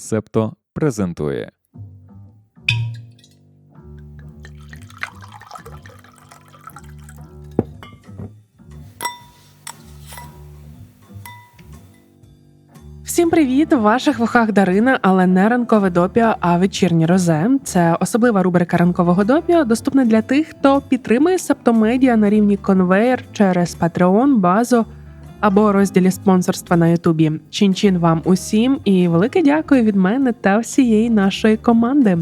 Септо презентує. Всім привіт! У ваших вухах Дарина, але не ранкове допіо, а вечірнє розе. Це особлива рубрика ранкового допіо, доступна для тих, хто підтримує септомедіа на рівні конвейер через Patreon, базу або розділі спонсорства на Ютубі. Чин-чин вам усім і велике дякую від мене та всієї нашої команди.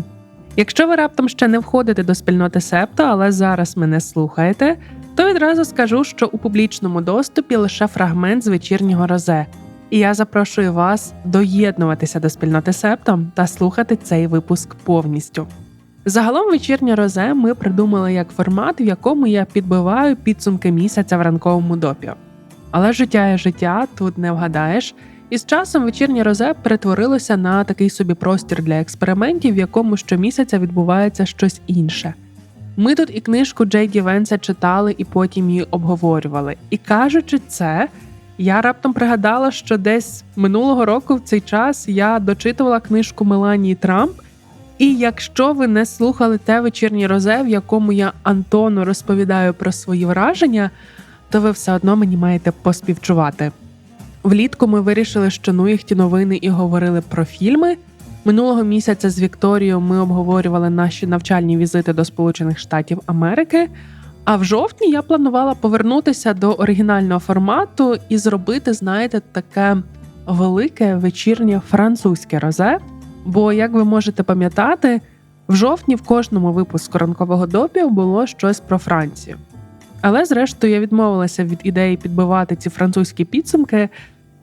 Якщо ви раптом ще не входите до спільноти Септо, але зараз мене слухаєте, то відразу скажу, що у публічному доступі лише фрагмент з вечірнього розе. І я запрошую вас доєднуватися до спільноти Септо та слухати цей випуск повністю. Загалом вечірнє розе ми придумали як формат, в якому я підбиваю підсумки місяця в ранковому допіо. Але життя є життя, тут не вгадаєш. І з часом вечірнє розе перетворилося на такий собі простір для експериментів, в якому щомісяця відбувається щось інше. Ми тут і книжку Джейді Венса читали і потім її обговорювали. І кажучи це, я раптом пригадала, що десь минулого року в цей час я дочитувала книжку Меланії Трамп. І якщо ви не слухали те вечірнє розе, в якому я Антону розповідаю про свої враження, то ви все одно мені маєте поспівчувати. Влітку ми вирішили, що ну їх ті новини і говорили про фільми. Минулого місяця з Вікторією ми обговорювали наші навчальні візити до Сполучених Штатів Америки. А в жовтні я планувала повернутися до оригінального формату і зробити, знаєте, таке велике вечірнє французьке розе. Бо, як ви можете пам'ятати, в жовтні в кожному випуску ранкового допів було щось про Францію. Але, зрештою, я відмовилася від ідеї підбивати ці французькі підсумки.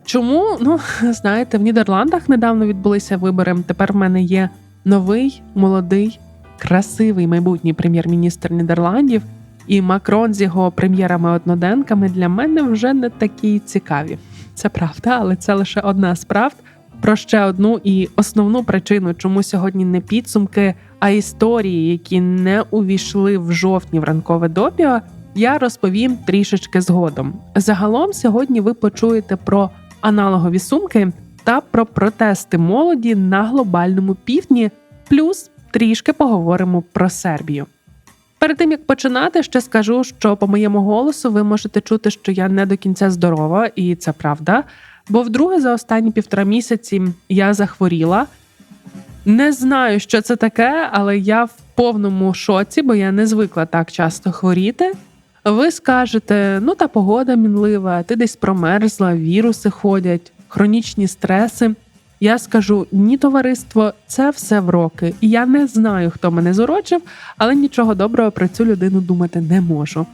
Чому? Ну, знаєте, в Нідерландах недавно відбулися вибори. Тепер в мене є новий, молодий, красивий майбутній прем'єр-міністр Нідерландів, і Макрон з його прем'єрами-одноденками для мене вже не такі цікаві. Це правда, але це лише одна з правд. Про ще одну і основну причину, чому сьогодні не підсумки, а історії, які не увійшли в жовтні в ранкове допіо, я розповім трішечки згодом. Загалом сьогодні ви почуєте про аналогові сумки та про протести молоді на глобальному півдні, плюс трішки поговоримо про Сербію. Перед тим як починати, ще скажу, що по моєму голосу ви можете чути, що я не до кінця здорова, і це правда. Бо вдруге за останні півтора місяці я захворіла. Не знаю, що це таке, але я в повному шоці, бо я не звикла так часто хворіти. Ви скажете, ну та погода мінлива, ти десь промерзла, віруси ходять, хронічні стреси. Я скажу ні, товариство, це все в роки, і я не знаю, хто мене зорочив, але нічого доброго про цю людину думати не можу.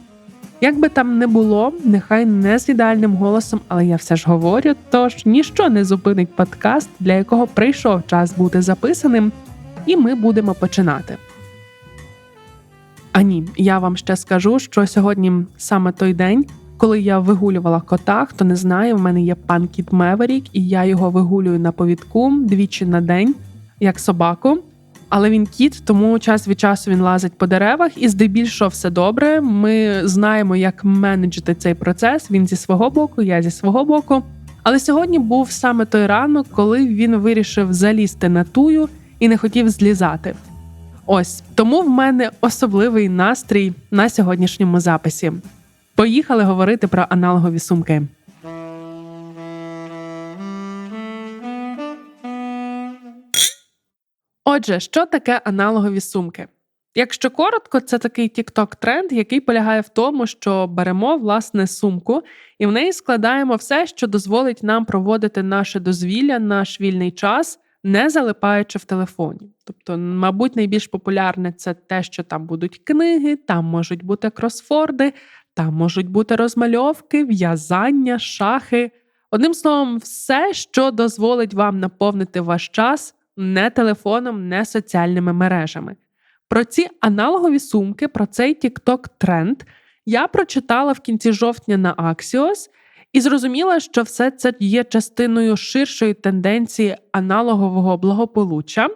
Як би там не було, нехай не з ідеальним голосом, але я все ж говорю, тож ніщо не зупинить подкаст, для якого прийшов час бути записаним, і ми будемо починати. А ні, я вам ще скажу, що сьогодні саме той день, коли я вигулювала кота, хто не знає, в мене є пан Кіт Меверік, і я його вигулюю на повідку двічі на день, як собаку. Але він кіт, тому час від часу він лазить по деревах, і здебільшого все добре. Ми знаємо, як менеджити цей процес. Він зі свого боку, я зі свого боку. Але сьогодні був саме той ранок, коли він вирішив залізти на тую і не хотів злізати. Ось тому в мене особливий настрій на сьогоднішньому записі. Поїхали говорити про аналогові сумки. Отже, що таке аналогові сумки? Якщо коротко, це такий TikTok тренд, який полягає в тому, що беремо власне сумку і в неї складаємо все, що дозволить нам проводити наше дозвілля, наш вільний час, не залипаючи в телефоні. Тобто, мабуть, найбільш популярне це те, що там будуть книги, там можуть бути кросфорди, там можуть бути розмальовки, в'язання, шахи. Одним словом, все, що дозволить вам наповнити ваш час не телефоном, не соціальними мережами. Про ці аналогові сумки, про цей TikTok тренд я прочитала в кінці жовтня на Axios і зрозуміла, що все це є частиною ширшої тенденції аналогового благополуччя,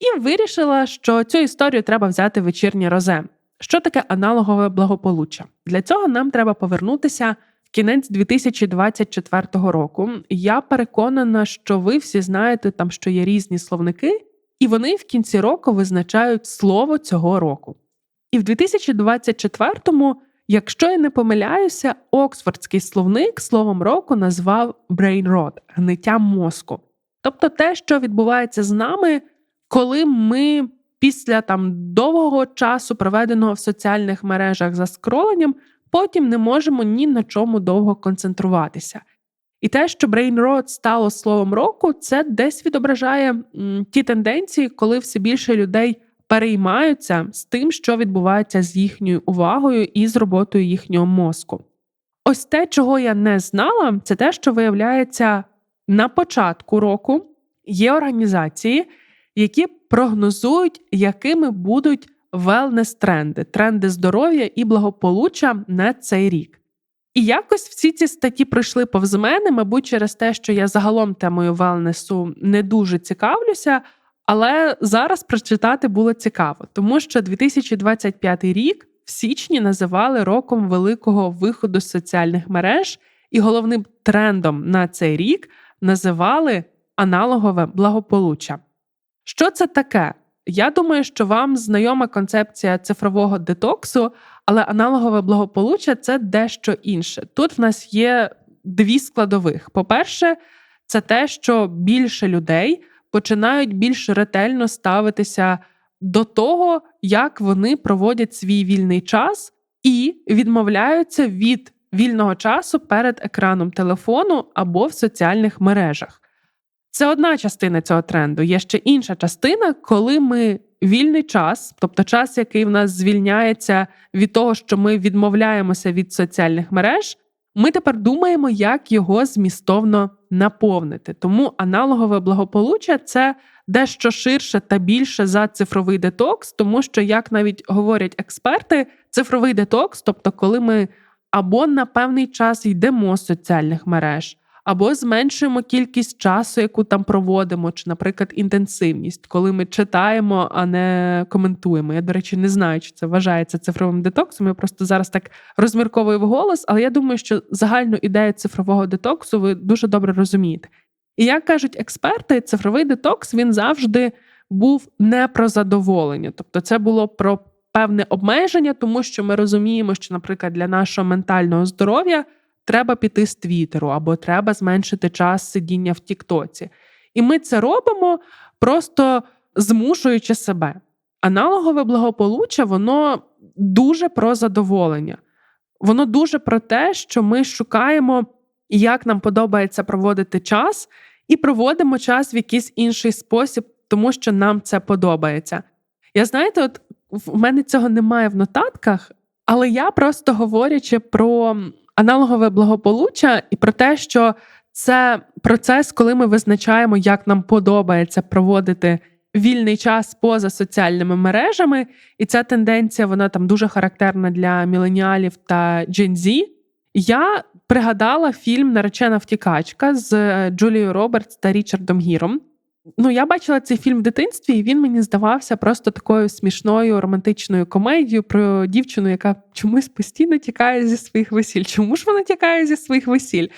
і вирішила, що цю історію треба взяти вечірнє розе. Що таке аналогове благополуччя? Для цього нам треба повернутися в кінець 2024 року. Я переконана, що ви всі знаєте, там що є різні словники, і вони в кінці року визначають слово цього року. І в 2024-му, якщо я не помиляюся, Оксфордський словник словом року назвав brain rot – гниття мозку. Тобто те, що відбувається з нами, коли ми після там довгого часу, проведеного в соціальних мережах за скроленням, потім не можемо ні на чому довго концентруватися. І те, що brain rot стало словом року, це десь відображає м, ті тенденції, коли все більше людей переймаються з тим, що відбувається з їхньою увагою і з роботою їхнього мозку. Ось те, чого я не знала, це те, що виявляється на початку року є організації, які прогнозують, якими будуть велнес-тренди, тренди здоров'я і благополуччя на цей рік. І якось всі ці статті пройшли повз мене, мабуть, через те, що я загалом темою велнесу не дуже цікавлюся, але зараз прочитати було цікаво, тому що 2025 рік в січні називали роком великого виходу з соціальних мереж, і головним трендом на цей рік називали аналогове благополуччя. Що це таке? Я думаю, що вам знайома концепція цифрового детоксу, але аналогове благополуччя це дещо інше. Тут в нас є дві складових. По-перше, це те, що більше людей починають більш ретельно ставитися до того, як вони проводять свій вільний час, і відмовляються від вільного часу перед екраном телефону або в соціальних мережах. Це одна частина цього тренду. Є ще інша частина, коли ми вільний час, тобто час, який в нас звільняється від того, що ми відмовляємося від соціальних мереж, ми тепер думаємо, як його змістовно наповнити. Тому аналогове благополуччя це дещо ширше та більше за цифровий детокс, тому що, як навіть говорять експерти, цифровий детокс, тобто, коли ми або на певний час йдемо з соціальних мереж або зменшуємо кількість часу, яку там проводимо, чи, наприклад, інтенсивність, коли ми читаємо, а не коментуємо. Я, до речі, не знаю, чи це вважається цифровим детоксом. Я просто зараз так розмірковую в голос, але я думаю, що загальну ідею цифрового детоксу ви дуже добре розумієте. І як кажуть експерти, цифровий детокс він завжди був не про задоволення, тобто це було про певне обмеження, тому що ми розуміємо, що, наприклад, для нашого ментального здоров'я треба піти з Твіттеру, або треба зменшити час сидіння в Тіктоці. І ми це робимо просто змушуючи себе. Аналогове благополуччя, воно дуже про задоволення. Воно дуже про те, що ми шукаємо, як нам подобається проводити час, і проводимо час в якийсь інший спосіб, тому що нам це подобається. Я знаєте, от в мене цього немає в нотатках, але я просто говорячи про аналогове благополуччя і про те, що це процес, коли ми визначаємо, як нам подобається проводити вільний час поза соціальними мережами, і ця тенденція вона там дуже характерна для міленіалів та Z. Я пригадала фільм Наречена втікачка з Джулією Робертс та Річардом Гіром. Ну, я бачила цей фільм в дитинстві, і він мені здавався просто такою смішною романтичною комедією про дівчину, яка чомусь постійно тікає зі своїх весіль. Чому ж вона тікає зі своїх весіль?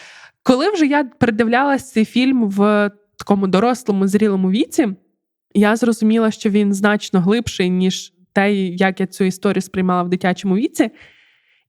Коли вже я передивлялась цей фільм в такому дорослому, зрілому віці, я зрозуміла, що він значно глибший, ніж те, як я цю історію сприймала в дитячому віці.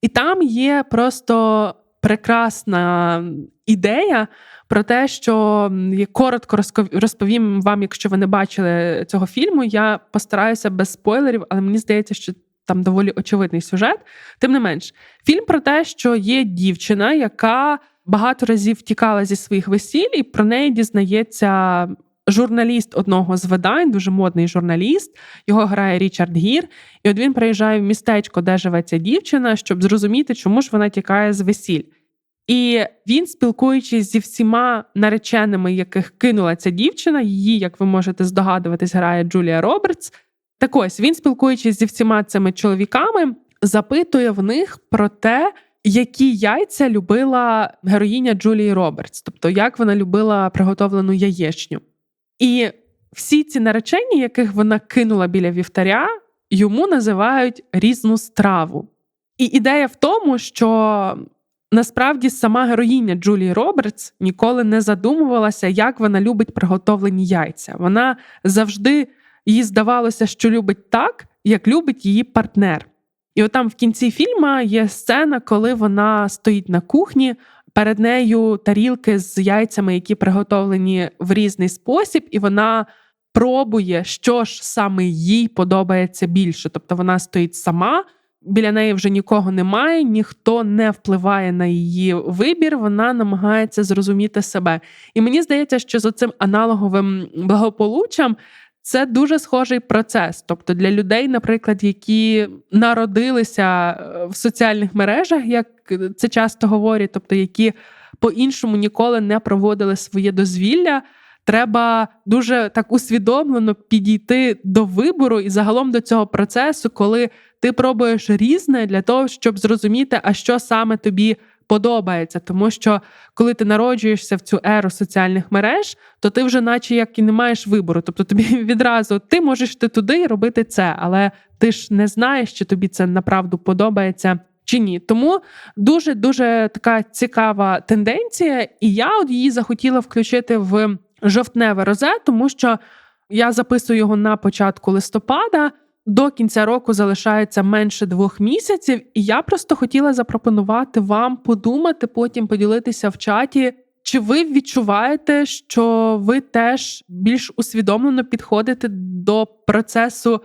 І там є просто прекрасна ідея про те, що коротко розповім вам, якщо ви не бачили цього фільму. Я постараюся без спойлерів, але мені здається, що там доволі очевидний сюжет. Тим не менш, фільм про те, що є дівчина, яка багато разів втікала зі своїх весіль, і про неї дізнається. Журналіст одного з видань, дуже модний журналіст, його грає Річард Гір. І от він приїжджає в містечко, де живе ця дівчина, щоб зрозуміти, чому ж вона тікає з весіль. І він, спілкуючись зі всіма нареченими, яких кинула ця дівчина, її, як ви можете здогадуватись, грає Джулія Робертс. Так ось він, спілкуючись зі всіма цими чоловіками, запитує в них про те, які яйця любила героїня Джулії Робертс, тобто як вона любила приготовлену яєчню. І всі ці наречені, яких вона кинула біля вівтаря, йому називають різну страву. І ідея в тому, що насправді сама героїня Джулії Робертс ніколи не задумувалася, як вона любить приготовлені яйця. Вона завжди їй здавалося, що любить так, як любить її партнер. І от в кінці фільму є сцена, коли вона стоїть на кухні, перед нею тарілки з яйцями, які приготовлені в різний спосіб, і вона пробує, що ж саме їй подобається більше. Тобто вона стоїть сама, біля неї вже нікого немає, ніхто не впливає на її вибір. Вона намагається зрозуміти себе. І мені здається, що за цим аналоговим благополуччям. Це дуже схожий процес. Тобто для людей, наприклад, які народилися е, в соціальних мережах, як це часто говорять, тобто які по-іншому ніколи не проводили своє дозвілля. Треба дуже так усвідомлено підійти до вибору і загалом до цього процесу, коли ти пробуєш різне для того, щоб зрозуміти, а що саме тобі подобається. Тому що коли ти народжуєшся в цю еру соціальних мереж, то ти вже, наче як і не маєш вибору. Тобто тобі відразу ти можеш йти туди робити це, але ти ж не знаєш, чи тобі це направду подобається. Чи ні, тому дуже дуже така цікава тенденція, і я от її захотіла включити в жовтневе розе, тому що я записую його на початку листопада. До кінця року залишається менше двох місяців, і я просто хотіла запропонувати вам подумати, потім поділитися в чаті. Чи ви відчуваєте, що ви теж більш усвідомлено підходите до процесу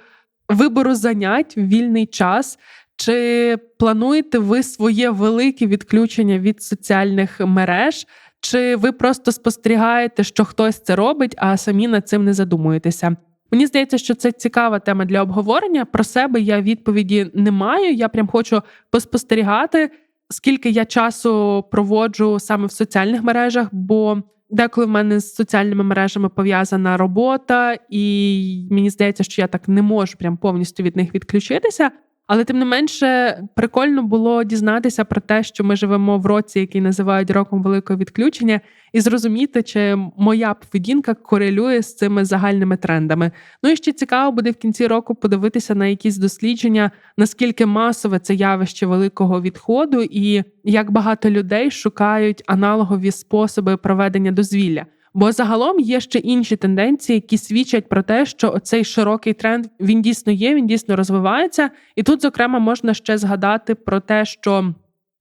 вибору занять в вільний час? Чи плануєте ви своє велике відключення від соціальних мереж? Чи ви просто спостерігаєте, що хтось це робить, а самі над цим не задумуєтеся? Мені здається, що це цікава тема для обговорення. Про себе я відповіді не маю. Я прям хочу поспостерігати, скільки я часу проводжу саме в соціальних мережах, бо деколи в мене з соціальними мережами пов'язана робота, і мені здається, що я так не можу прям повністю від них відключитися. Але тим не менше прикольно було дізнатися про те, що ми живемо в році, який називають роком великого відключення, і зрозуміти, чи моя поведінка корелює з цими загальними трендами. Ну і ще цікаво буде в кінці року подивитися на якісь дослідження, наскільки масове це явище великого відходу, і як багато людей шукають аналогові способи проведення дозвілля. Бо загалом є ще інші тенденції, які свідчать про те, що цей широкий тренд він дійсно є, він дійсно розвивається. І тут, зокрема, можна ще згадати про те, що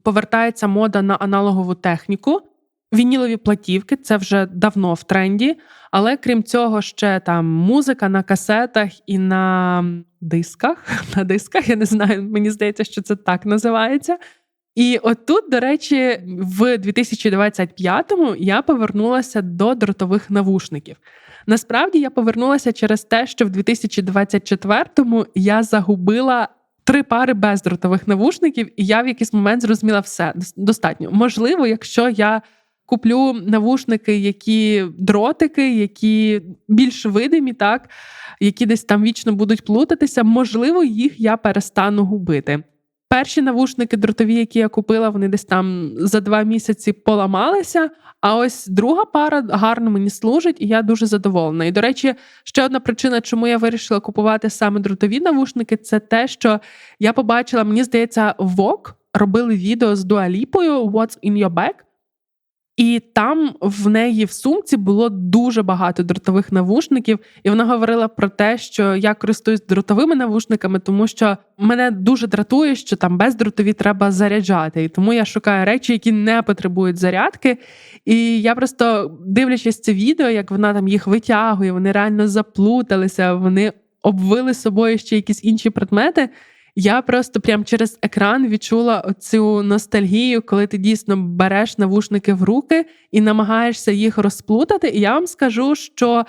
повертається мода на аналогову техніку. Вінілові платівки це вже давно в тренді, але крім цього, ще там музика на касетах і на дисках. На дисках я не знаю, мені здається, що це так називається. І отут, до речі, в 2025-му я повернулася до дротових навушників. Насправді я повернулася через те, що в 2024-му я загубила три пари бездротових навушників, і я в якийсь момент зрозуміла все достатньо. Можливо, якщо я куплю навушники, які дротики, які більш видимі, так які десь там вічно будуть плутатися, можливо, їх я перестану губити. Перші навушники дротові, які я купила, вони десь там за два місяці поламалися. А ось друга пара гарно мені служить, і я дуже задоволена. І, до речі, ще одна причина, чому я вирішила купувати саме дротові навушники, це те, що я побачила, мені здається, Vogue робили відео з дуаліпою What's in your bag? І там в неї в сумці було дуже багато дротових навушників, і вона говорила про те, що я користуюсь дротовими навушниками, тому що мене дуже дратує, що там бездротові треба заряджати. І тому я шукаю речі, які не потребують зарядки. І я просто дивлячись це відео, як вона там їх витягує, вони реально заплуталися, вони обвили собою ще якісь інші предмети. Я просто прям через екран відчула цю ностальгію, коли ти дійсно береш навушники в руки і намагаєшся їх розплутати. І я вам скажу, що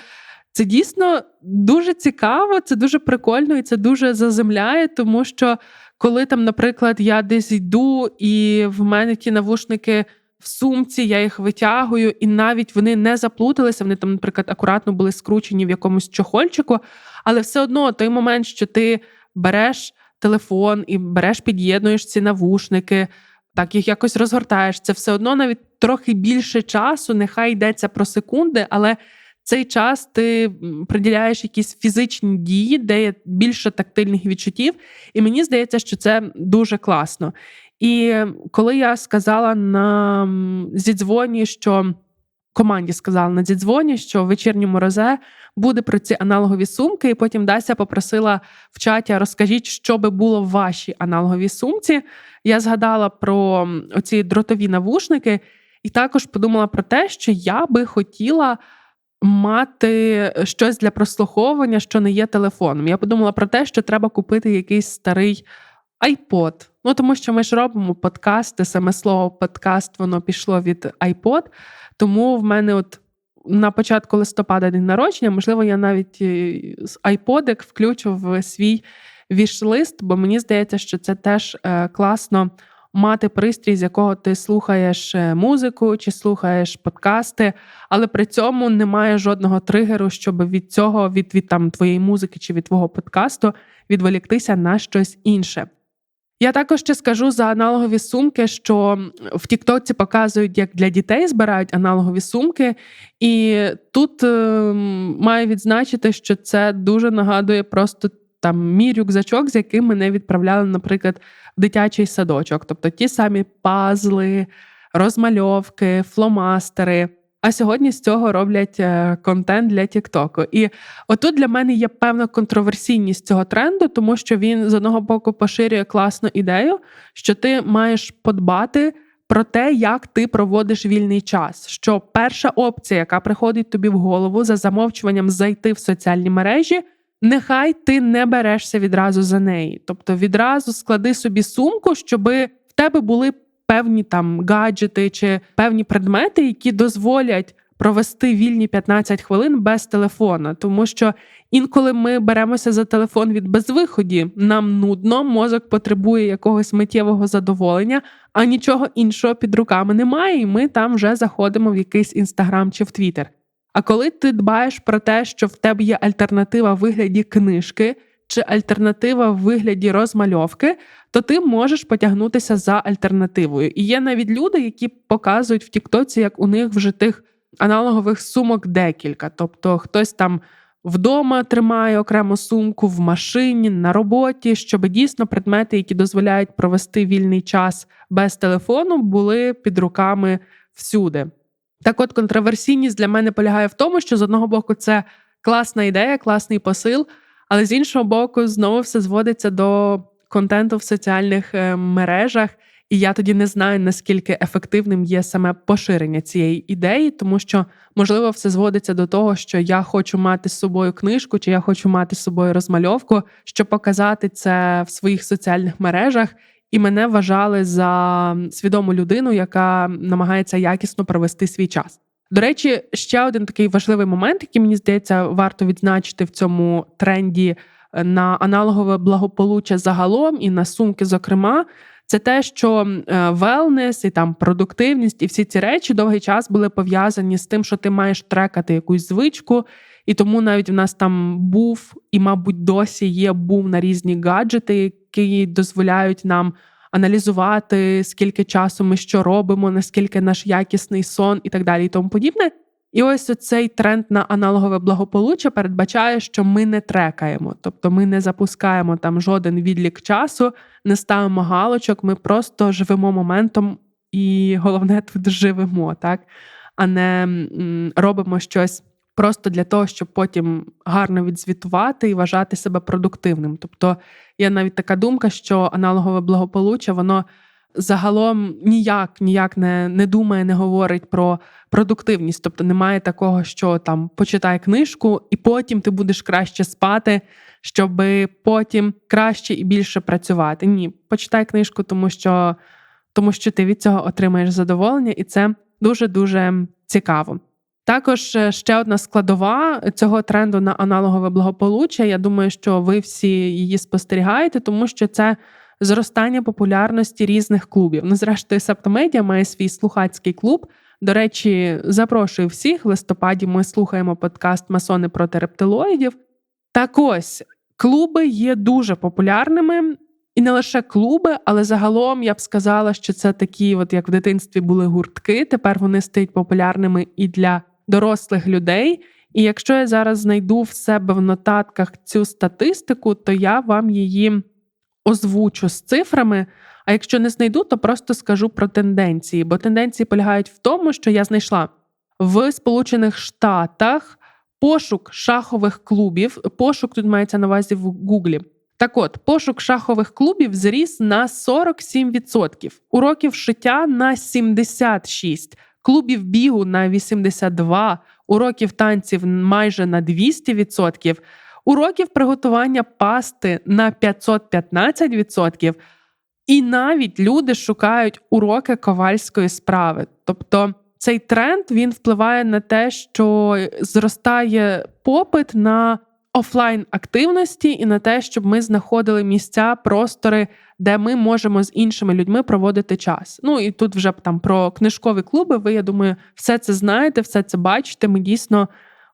це дійсно дуже цікаво, це дуже прикольно і це дуже заземляє, тому що коли там, наприклад, я десь йду, і в мене ті навушники. В сумці я їх витягую, і навіть вони не заплуталися. Вони там, наприклад, акуратно були скручені в якомусь чохольчику, але все одно той момент, що ти береш телефон і береш, під'єднуєш ці навушники, так їх якось розгортаєш. Це все одно навіть трохи більше часу, нехай йдеться про секунди, але цей час ти приділяєш якісь фізичні дії, де є більше тактильних відчуттів. І мені здається, що це дуже класно. І коли я сказала на зідзвоні, що команді сказала на зідзвоні, що в вечірньому розе буде про ці аналогові сумки, і потім Дася попросила в чаті: розкажіть, що би було в вашій аналоговій сумці. Я згадала про м, оці дротові навушники, і також подумала про те, що я би хотіла мати щось для прослуховування, що не є телефоном. Я подумала про те, що треба купити якийсь старий iPod. Ну тому що ми ж робимо подкасти, саме слово подкаст воно пішло від iPod. Тому в мене, от на початку листопада день народження, можливо, я навіть е, з iPodик включу в свій віш-лист, бо мені здається, що це теж е, класно мати пристрій, з якого ти слухаєш е, музику чи слухаєш подкасти, але при цьому немає жодного тригеру, щоб від цього, від, від там твоєї музики чи від твого подкасту відволіктися на щось інше. Я також ще скажу за аналогові сумки, що в Тіктоці показують, як для дітей збирають аналогові сумки, і тут е, маю відзначити, що це дуже нагадує просто там мій рюкзачок, з яким мене відправляли, наприклад, в дитячий садочок. Тобто ті самі пазли, розмальовки, фломастери. А сьогодні з цього роблять е, контент для Тіктоку. І отут для мене є певна контроверсійність цього тренду, тому що він з одного боку поширює класну ідею, що ти маєш подбати про те, як ти проводиш вільний час. Що перша опція, яка приходить тобі в голову за замовчуванням зайти в соціальні мережі, нехай ти не берешся відразу за неї. Тобто відразу склади собі сумку, щоби в тебе були певні там гаджети чи певні предмети, які дозволять провести вільні 15 хвилин без телефона, тому що інколи ми беремося за телефон від безвиході, нам нудно, мозок потребує якогось миттєвого задоволення, а нічого іншого під руками немає, і ми там вже заходимо в якийсь інстаграм чи в Твіттер. А коли ти дбаєш про те, що в тебе є альтернатива в вигляді книжки чи альтернатива в вигляді розмальовки, то ти можеш потягнутися за альтернативою. І є навіть люди, які показують в Тіктоці, як у них вже тих аналогових сумок декілька. Тобто хтось там вдома тримає окрему сумку, в машині, на роботі, щоб дійсно предмети, які дозволяють провести вільний час без телефону, були під руками всюди. Так от контроверсійність для мене полягає в тому, що з одного боку це класна ідея, класний посил, але з іншого боку, знову все зводиться до контенту в соціальних е, мережах. І я тоді не знаю, наскільки ефективним є саме поширення цієї ідеї, тому що, можливо, все зводиться до того, що я хочу мати з собою книжку, чи я хочу мати з собою розмальовку, щоб показати це в своїх соціальних мережах, і мене вважали за свідому людину, яка намагається якісно провести свій час. До речі, ще один такий важливий момент, який мені здається, варто відзначити в цьому тренді е, на аналогове благополуччя загалом і на сумки, зокрема. Це те, що велнес і там продуктивність і всі ці речі довгий час були пов'язані з тим, що ти маєш трекати якусь звичку, і тому навіть в нас там був і, мабуть, досі є бум на різні гаджети, які дозволяють нам аналізувати, скільки часу ми що робимо, наскільки наш якісний сон і так далі, і тому подібне. І ось цей тренд на аналогове благополуччя передбачає, що ми не трекаємо, тобто ми не запускаємо там жоден відлік часу, не ставимо галочок, ми просто живемо моментом і головне тут живемо, так а не робимо щось просто для того, щоб потім гарно відзвітувати і вважати себе продуктивним. Тобто є навіть така думка, що аналогове благополуччя, воно загалом ніяк ніяк не не думає, не говорить про продуктивність. Тобто немає такого, що там почитай книжку, і потім ти будеш краще спати, щоб потім краще і більше працювати. Ні, почитай книжку, тому що, тому що ти від цього отримаєш задоволення, і це дуже дуже цікаво. Також е, ще одна складова цього тренду на аналогове благополуччя. Я думаю, що ви всі її спостерігаєте, тому що це зростання популярності різних клубів. Ну, зрештою, Септомедіа має свій слухацький клуб. До речі, запрошую всіх. В листопаді ми слухаємо подкаст Масони проти рептилоїдів. Так ось клуби є дуже популярними. І не лише клуби, але загалом я б сказала, що це такі, от як в дитинстві були гуртки. Тепер вони стають популярними і для дорослих людей. І якщо я зараз знайду в себе в нотатках цю статистику, то я вам її озвучу з цифрами. А якщо не знайду, то просто скажу про тенденції, бо тенденції полягають в тому, що я знайшла в Сполучених Штатах пошук шахових клубів. Пошук тут мається на увазі в Гуглі. Так от, пошук шахових клубів зріс на 47%, уроків шиття на 76%, клубів бігу на 82%, уроків танців майже на 200%, уроків приготування пасти на 515%, і навіть люди шукають уроки ковальської справи. Тобто цей тренд він впливає на те, що зростає попит на офлайн активності і на те, щоб ми знаходили місця, простори, де ми можемо з іншими людьми проводити час. Ну і тут вже там про книжкові клуби. Ви я думаю, все це знаєте, все це бачите. Ми дійсно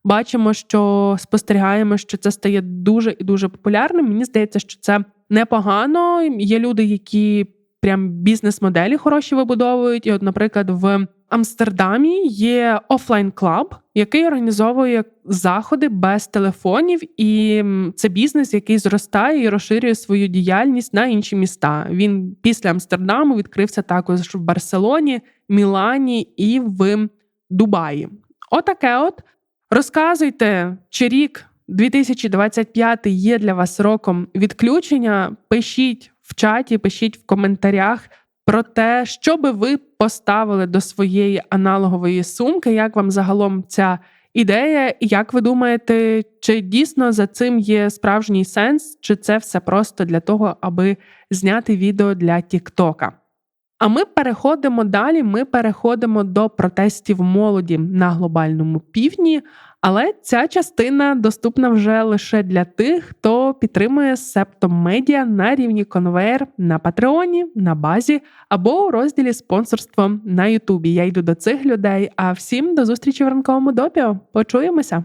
бачимо, що спостерігаємо, що це стає дуже і дуже популярним. Мені здається, що це непогано. Є люди, які прям бізнес-моделі хороші вибудовують. І, от, наприклад, в Амстердамі є офлайн клаб, який організовує заходи без телефонів, і це бізнес, який зростає і розширює свою діяльність на інші міста. Він після Амстердаму відкрився також в Барселоні, Мілані і в Дубаї. Отаке от розказуйте, чи рік 2025 є для вас роком відключення. Пишіть в чаті, пишіть в коментарях про те, що би ви поставили до своєї аналогової сумки, як вам загалом ця ідея, і як ви думаєте, чи дійсно за цим є справжній сенс, чи це все просто для того, аби зняти відео для Тіктока? А ми переходимо далі. Ми переходимо до протестів молоді на глобальному півдні. Але ця частина доступна вже лише для тих, хто підтримує Септом Медіа на рівні конвейер на Патреоні, на базі або у розділі спонсорство на Ютубі. Я йду до цих людей. А всім до зустрічі в ранковому допіо. Почуємося!